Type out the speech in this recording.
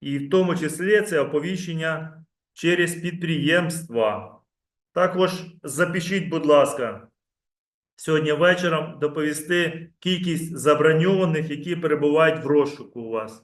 І в тому числі це оповіщення через підприємства. Також запишіть, будь ласка, сьогодні вечором доповісти кількість заброньованих, які перебувають в розшуку у вас.